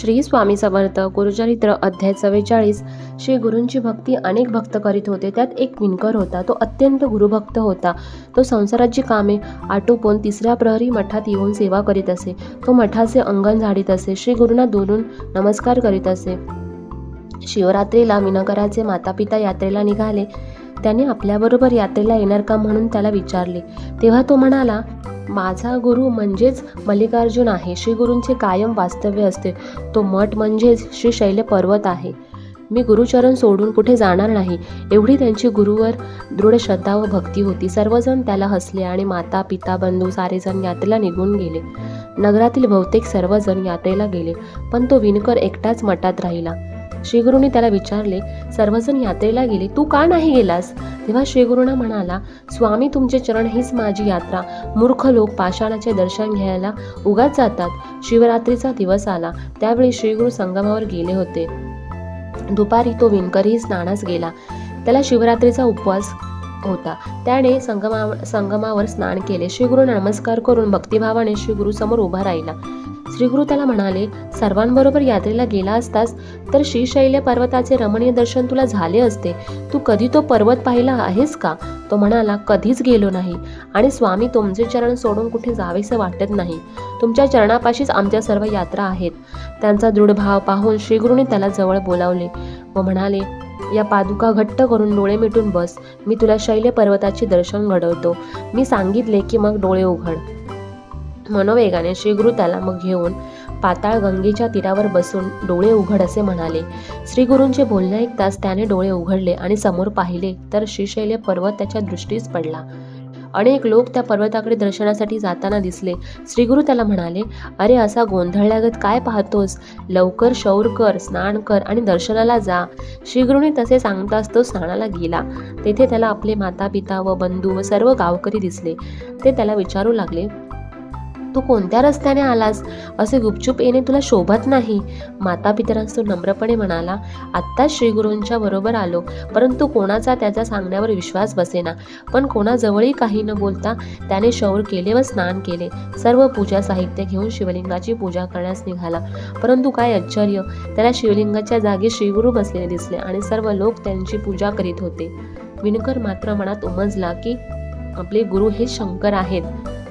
श्री स्वामी समर्थ गुरुचरित्र अध्याय चव्वेचाळीस. श्री गुरूंची भक्ती अनेक भक्त करीत होते. त्यात एक विणकर होता. तो अत्यंत गुरुभक्त होता. तो संसाराची कामे आटोपून तिसऱ्या प्रहरी मठात येऊन सेवा करीत असे. तो मठाचे अंगण झाडीत असे. श्री गुरूंना दोरून नमस्कार करीत असे. शिवरात्रीला विनकराचे मातापिता यात्रेला निघाले. त्याने आपल्याबरोबर यात्रेला येणार का म्हणून त्याला विचारले. तेव्हा तो म्हणाला माझा गुरु म्हणजेच मल्लिकार्जुन आहे. श्री गुरूंचे कायम वास्तव्य असते. तो मठ म्हणजेच श्री शैल पर्वत आहे. मी गुरुचरण सोडून कुठे जाणार नाही. एवढी त्यांची गुरुवर दृढ श्रद्धा व भक्ती होती. सर्वजण त्याला हसले आणि माता पिता बंधू सारेजण यात्रेला निघून गेले. नगरातील बहुतेक सर्वजण यात्रेला गेले पण तो विणकर एकटाच मठात राहिला. श्रीगुरूंनी त्याला विचारले सर्वजण यात्रेला गेले तू का नाही गेलास? तेव्हा श्रीगुरूंना म्हणाला स्वामी तुमचे चरण हीच माझी यात्रा. मूर्ख लोक पाषाणाचे दर्शन घ्यायला उगाच जातात. शिवरात्रीचा दिवस आला. त्यावेळी श्रीगुरू संगमावर गेले होते. दुपारी तो विणकरही स्नानास गेला. त्याला शिवरात्रीचा उपवास होता. त्याने संगमा संगमावर स्नान केले. श्रीगुरूंना नमस्कार करून भक्तिभावाने श्रीगुरू समोर उभा राहिला. श्रीगुरु त्याला म्हणाले सर्वांबरोबर यात्रेला गेला असतास तर श्रीशैल्य पर्वताचे रमणीय दर्शन तुला झाले असते. तू कधी तो पर्वत पाहिला आहेस का? तो म्हणाला कधीच गेलो नाही. आणि स्वामी तुमचे चरण सोडून कुठे जावेसे वाटत नाही. तुमच्या चरणापाशीच आमच्या सर्व यात्रा आहेत. त्यांचा दृढ भाव पाहून श्रीगुरूने त्याला जवळ बोलावले. व म्हणाले या पादुका घट्ट करून डोळे मिटून बस. मी तुला शैल्य पर्वताचे दर्शन घडवतो. मी सांगितले की मग डोळे उघड. मनोवेगाने श्रीगुरु त्याला मग घेऊन पाताळ गंगेच्या तीरावर बसून डोळे उघड असे म्हणाले. श्रीगुरूंचे बोलणे ऐकताच त्याने डोळे उघडले आणि समोर पाहिले तर श्रीशैल्य पर्वत त्याच्या दृष्टीस पडला. अनेक लोक त्या पर्वताकडे दर्शनासाठी जाताना दिसले. श्रीगुरु त्याला म्हणाले अरे असा गोंधळल्यागत काय पाहतोस? लवकर शौर कर स्नान कर आणि दर्शनाला जा. श्रीगुरूने तसे सांगताच तो स्नानाला गेला. तेथे त्याला आपले माता पिता व बंधू व सर्व गावकरी दिसले. ते त्याला विचारू लागले तू कोणत्या रस्त्याने आलास? असे गुपचूप येणे तुला शोभत नाही. माता पितरांस तो नम्रपणे म्हणाला आत्ताच श्रीगुरूंच्या बरोबर आलो परंतु कोणाचा त्याचा सांगण्यावर विश्वास बसेना. पण कोणाजवळही काही न बोलता त्याने शौर केले व स्नान केले. सर्व पूजा साहित्य घेऊन शिवलिंगाची पूजा करण्यास निघाला. परंतु काय आश्चर्य त्याला शिवलिंगाच्या जागी श्रीगुरु बसलेले दिसले आणि सर्व लोक त्यांची पूजा करीत होते. विणकर मात्र मनात उमजला की आपले गुरु हे शंकर आहेत.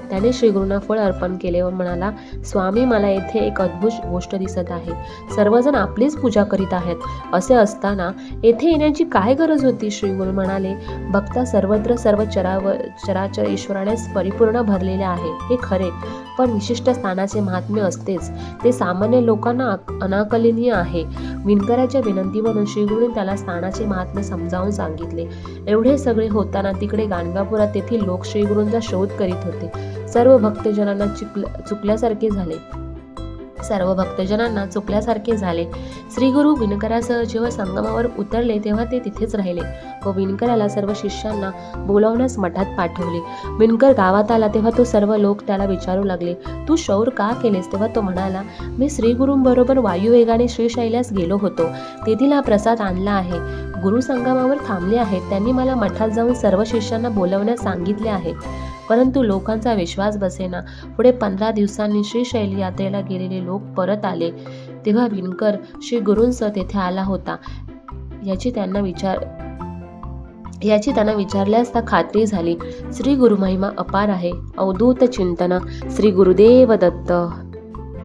त्याने श्रीगुरूंना फळ अर्पण केले व म्हणाला स्वामी मला येथे एक अद्भुत गोष्ट दिसत आहे. सर्वजण आपलीच पूजा करीत आहेत. असे असताना येथे येण्याची काय गरज होती? श्रीगुरु म्हणाले भक्ता सर्वत्र सर्व चराव चराचर ईश्वरानेच परिपूर्ण भरलेले आहे. हे खरे. पण विशिष्ट स्थानाचे महात्म्य असतेच. ते सामान्य लोकांना अनाकलनीय आहे. विणकराच्या विनंतीवरून श्रीगुरूने त्याला स्थानाचे महात्म्य समजावून सांगितले. एवढे सगळे होताना तिकडे गाणगापुरात तेथील लोक श्रीगुरूंचा शोध करीत होते. सर्व भक्तजनांना चुकल्या चुकल्यासारखे झाले. सर्व भक्तजनांना चुकल्यासारखे झाले. श्रीगुरू विणकरासह जेव्हा संगमावर उतरले तेव्हा ते तिथेच राहिले. व विणकराला सर्व शिष्यांना बोलावण्यास मठात पाठवले. विणकर गावात आला तेव्हा तो सर्व लोक त्याला विचारू लागले तू शौर का केलेस? तेव्हा तो म्हणाला मी श्रीगुरूंबरोबर वायुवेगाने श्रीशैल्यास गेलो होतो. तेथील हा प्रसाद आणला आहे. गुरु संगमावर थांबले आहेत. त्यांनी मला मठात जाऊन सर्व शिष्यांना बोलवण्यास सांगितले आहे. परंतु लोकांचा विश्वास बसेना. पुढे पंधरा दिवसांनी श्रीशैली यात्रेला गेलेले लोक परत आले. तेव्हा विणकर श्री गुरूंसह तेथे आला होता. याची त्यांना विचार याची त्यांना विचारले असता खात्री झाली. श्री गुरुमहिमा अपार आहे. अवधूत चिंतन. श्री गुरुदेव दत्त.